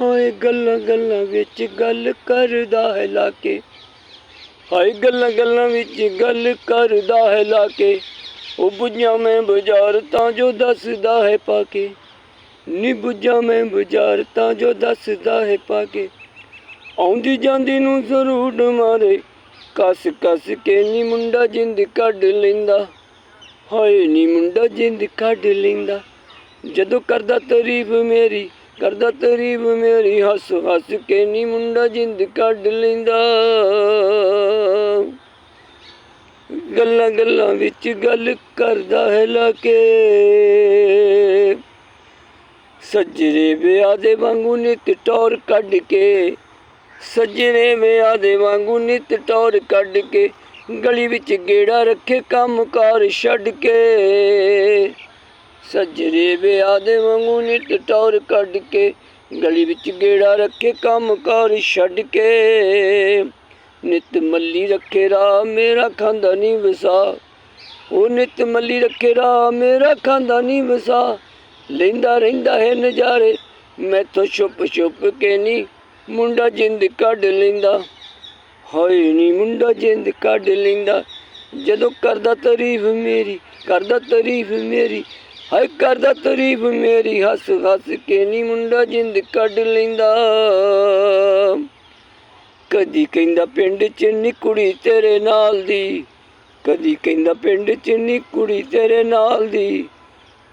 ਹਾਏ ਗੱਲਾਂ ਗੱਲਾਂ ਵਿੱਚ ਗੱਲ ਕਰਦਾ ਹੈ ਲਾ ਕੇ। ਹਾਏ ਗੱਲਾਂ ਗੱਲਾਂ ਵਿੱਚ ਗੱਲ ਕਰਦਾ ਹੈ ਲਾ ਕੇ। ਉਹ ਬੁੱਝਾਂ ਮੈਂ ਬਾਜ਼ਾਰ ਤਾਂ ਜੋ ਦੱਸਦਾ ਹੈ ਪਾ ਕੇ। ਨੀ ਬੁੱਝਾਂ ਮੈਂ ਬਾਜ਼ਾਰ ਤਾਂ ਜੋ ਦੱਸਦਾ ਹੈ ਪਾ ਕੇ। ਆਉਂਦੀ ਜਾਂਦੀ ਨੂੰ ਜ਼ਰੂਰ ਮਾਰੇ। ਕਸ ਕਸ ਕੇ ਨੀ ਮੁੰਡਾ ਜਿੰਦ ਕੱਢ ਲੈਂਦਾ। ਹਾਏ ਨੀ ਮੁੰਡਾ ਜਿੰਦ ਕੱਢ ਲੈਂਦਾ। ਜਦੋਂ ਕਰਦਾ ਤਾਰੀਫ ਮੇਰੀ ਕਰਦਾ ਤਰੀਬ ਮੇਰੀ ਹੱਸ ਹੱਸ ਕੇ ਨੀ ਮੁੰਡਾ ਜਿੰਦ ਕੱਢ ਲੈਂਦਾ। ਗੱਲਾਂ ਗੱਲਾਂ ਵਿੱਚ ਗੱਲ ਕਰਦਾ ਹੈ ਲਾ ਕੇ। ਸੱਜਰੇ ਵਿਆਹ ਦੇ ਵਾਂਗੂ ਨਿਤ ਟੌਰ ਕੱਢ ਕੇ। ਸੱਜਰੇ ਵਿਆਹ ਦੇ ਵਾਂਗੂ ਨਿਤ ਟੌਰ ਕੱਢ ਕੇ। ਗਲੀ ਵਿੱਚ ਗੇੜਾ ਰੱਖੇ ਕੰਮਕਾਰ ਛੱਡ ਕੇ। ਸੱਜਰੇ ਵਿਆਹ ਦੇ ਵਾਂਗੂ ਨਿਤ ਟੌਰ ਕੱਢ ਕੇ ਗਲੀ ਵਿੱਚ ਗੇੜਾ ਰੱਖੇ ਕੰਮਕਾਰ ਛੱਡ ਕੇ। ਨਿਤ ਮੱਲੀ ਰੱਖੇ ਰਾ ਮੇਰਾ ਖਾਂਦਾ ਨਹੀਂ ਵਸਾ। ਉਹ ਨਿਤ ਮੱਲੀ ਰੱਖੇ ਰਾ ਮੇਰਾ ਖਾਂਦਾ ਨਹੀਂ ਵਸਾ। ਲੈਂਦਾ ਰਹਿੰਦਾ ਹੈ ਨਜ਼ਾਰੇ, ਮੈਥੋਂ ਛੁਪ ਛੁਪ ਕੇ ਨਹੀਂ ਮੁੰਡਾ ਜਿੰਦ ਕੱਢ ਲੈਂਦਾ। ਹੋਏ ਨੀ ਮੁੰਡਾ ਜਿੰਦ ਕੱਢ ਲੈਂਦਾ। ਜਦੋਂ ਕਰਦਾ ਤਾਰੀਫ ਮੇਰੀ, ਕਰਦਾ ਤਾਰੀਫ ਮੇਰੀ ਹਾਏ ਕਰਦਾ ਤਾਰੀਫ ਮੇਰੀ ਹੱਸ ਹੱਸ ਕੇ ਨੀ ਮੁੰਡਾ ਜਿੰਦ ਕੱਢ ਲੈਂਦਾ। ਕਦੀ ਕਹਿੰਦਾ ਪਿੰਡ ਚ ਨੀ ਕੁੜੀ ਤੇਰੇ ਨਾਲ ਦੀ। ਕਦੀ ਕਹਿੰਦਾ ਪਿੰਡ ਚ ਨੀ ਕੁੜੀ ਤੇਰੇ ਨਾਲ ਦੀ।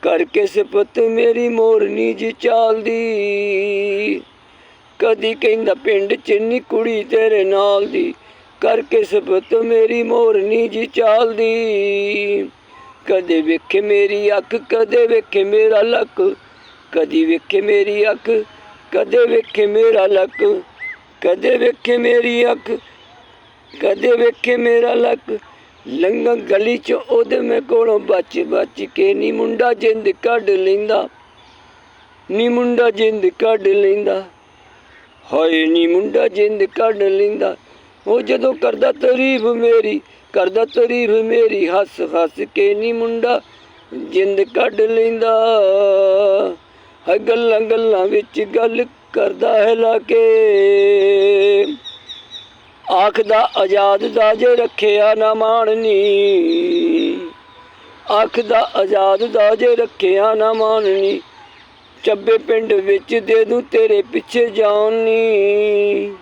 ਕਰਕੇ ਸਿਫਤ ਮੇਰੀ ਮੋਰਨੀ ਜੀ ਚਾਲਦੀ। ਕਦੀ ਕਹਿੰਦਾ ਪਿੰਡ ਚ ਨੀ ਕੁੜੀ ਤੇਰੇ ਨਾਲ ਦੀ। ਕਰਕੇ ਸਿਫਤ ਮੇਰੀ ਮੋਰਨੀ ਜੀ ਚਾਲਦੀ। ਕਦੇ ਵੇਖੇ ਮੇਰੀ ਅੱਖ, ਕਦੇ ਵੇਖੇ ਮੇਰਾ ਲੱਕ। ਕਦੀ ਵੇਖੇ ਮੇਰੀ ਅੱਖ, ਕਦੇ ਵੇਖੇ ਮੇਰਾ ਲੱਕ। ਕਦੇ ਵੇਖੇ ਮੇਰੀ ਅੱਖ, ਕਦੇ ਵੇਖੇ ਮੇਰਾ ਲੱਕ। ਲੰਗਾ ਗਲੀ ਚ ਉਹਦੇ ਮੈਂ ਕੋਲੋਂ ਬਚ ਬਚ ਕੇ ਨੀ ਮੁੰਡਾ ਜਿੰਦ ਕੱਢ ਲੈਂਦਾ। ਨੀ ਮੁੰਡਾ ਜਿੰਦ ਕੱਢ ਲੈਂਦਾ। ਹਾਏ, ਨੀ ਮੁੰਡਾ ਜਿੰਦ ਕੱਢ ਲੈਂਦਾ। ਉਹ ਜਦੋਂ ਕਰਦਾ ਤਾਰੀਫ ਮੇਰੀ ਕਰਦਾ ਤਰੀਫ ਮੇਰੀ ਹੱਸ ਹੱਸ ਕੇ ਨਹੀਂ ਮੁੰਡਾ, ਜਿੰਦ ਕੱਢ ਲੈਂਦਾ। ਹੈ ਗੱਲਾਂ ਗੱਲਾਂ ਵਿੱਚ ਗੱਲ ਕਰਦਾ ਹੈ ਲਾ ਕੇ। ਆਖਦਾ, ਆਜ਼ਾਦ ਦਾ ਜੇ ਰੱਖਿਆ ਨਾ ਮਾਣਨੀ ਆਖਦਾ, ਆਜ਼ਾਦ ਦਾ ਜੇ ਰੱਖਿਆ ਨਾ ਮਾਣਨੀ ਚੱਬੇ ਪਿੰਡ ਵਿੱਚ ਦੇ ਦੂੰ ਤੇਰੇ ਪਿੱਛੇ ਜਾਣੀ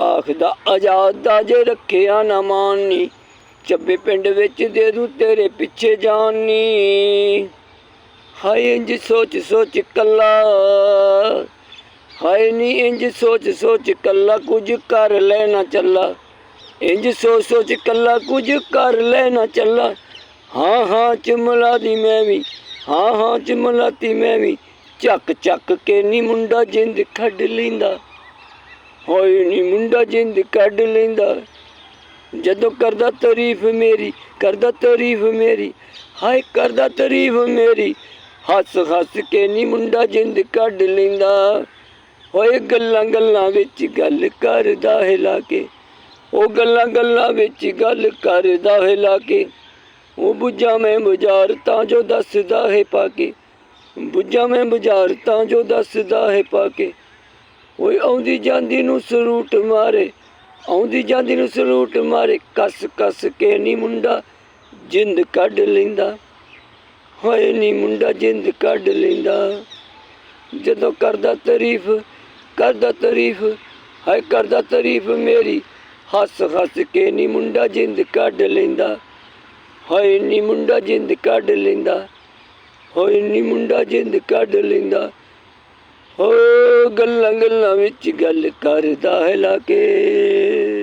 ਆਖਦਾ, ਆਜ਼ਾਦ ਦਾ ਜੇ ਰੱਖਿਆ ਨਾ ਮਾਣਨੀ ਚੱਬੇ ਪਿੰਡ ਵਿੱਚ ਦੇ ਦੂੰ ਤੇਰੇ ਪਿੱਛੇ ਜਾਣੀ ਹਾਏ ਇੰਜ ਸੋਚ ਸੋਚ ਕੱਲਾ, ਹਾਏ ਨੀ ਇੰਜ ਸੋਚ ਸੋਚ ਕੱਲਾ, ਕੁਝ ਕਰ ਲੈਣਾ ਚੱਲਾ। ਇੰਜ ਸੋਚ ਸੋਚ ਕੱਲਾ, ਕੁਝ ਕਰ ਲੈਣਾ ਚੱਲਾ। ਹਾਂ ਹਾਂ, ਚਮਲਾ ਦੀ ਮੈਂ ਵੀ, ਹਾਂ ਹਾਂ ਚਮਲਾਤੀ ਮੈਂ ਵੀ, ਚੱਕ ਚੱਕ ਕੇ ਨੀ ਮੁੰਡਾ ਜਿੰਦ ਖੱਡ ਲੈਂਦਾ। ਹੋਏ ਨਹੀਂ ਮੁੰਡਾ ਜਿੰਦ ਕੱਢ ਲੈਂਦਾ। ਜਦੋਂ ਕਰਦਾ ਤਾਰੀਫ ਮੇਰੀ, ਕਰਦਾ ਤਾਰੀਫ ਮੇਰੀ, ਹਾਏ ਕਰਦਾ ਤਾਰੀਫ ਮੇਰੀ, ਹੱਸ ਹੱਸ ਕੇ ਨਹੀਂ ਮੁੰਡਾ ਜਿੰਦ ਕੱਢ ਲੈਂਦਾ। ਹੋਏ ਗੱਲਾਂ ਗੱਲਾਂ ਵਿੱਚ ਗੱਲ ਕਰਦਾ ਹੈ ਕੇ, ਉਹ ਗੱਲਾਂ ਗੱਲਾਂ ਵਿੱਚ ਗੱਲ ਕਰਦਾ ਹੈ ਕੇ। ਉਹ ਬੁੱਝਾ ਮੈਂ ਬਾਜ਼ਾਰ ਤਾਂ ਜੋ ਦੱਸਦਾ ਹੈ ਪਾ ਕੇ, ਬੁੱਝਾ ਮੈਂ ਬਾਜ਼ਾਰ ਤਾਂ ਜੋ ਦੱਸਦਾ ਹੈ ਪਾ ਕੇ। ਓਏ ਆਉਂਦੀ ਜਾਂਦੀ ਨੂੰ ਸਲੂਟ ਮਾਰੇ, ਆਉਂਦੀ ਜਾਂਦੀ ਨੂੰ ਸਲੂਟ ਮਾਰੇ, ਕੱਸ ਕੱਸ ਕੇ ਨੀ ਮੁੰਡਾ ਜਿੰਦ ਕੱਢ ਲੈਂਦਾ। ਹੋਏ ਨੀ ਮੁੰਡਾ ਜਿੰਦ ਕੱਢ ਲੈਂਦਾ। ਜਦੋਂ ਕਰਦਾ ਤਾਰੀਫ ਕਰਦਾ ਤਾਰੀਫ, ਹਾਏ ਕਰਦਾ ਤਾਰੀਫ ਮੇਰੀ, ਹੱਸ ਹੱਸ ਕੇ ਨੀ ਮੁੰਡਾ ਜਿੰਦ ਕੱਢ ਲੈਂਦਾ। ਹਾਏ ਨੀ ਮੁੰਡਾ ਜਿੰਦ ਕੱਢ ਲੈਂਦਾ, ਹੋਏ ਨੀ ਮੁੰਡਾ ਜਿੰਦ ਕੱਢ ਲੈਂਦਾ। ਹੋ ਗੱਲਾਂ ਗੱਲਾਂ ਵਿੱਚ ਗੱਲ ਕਰਦਾ ਹੈ ਲਾ ਕੇ।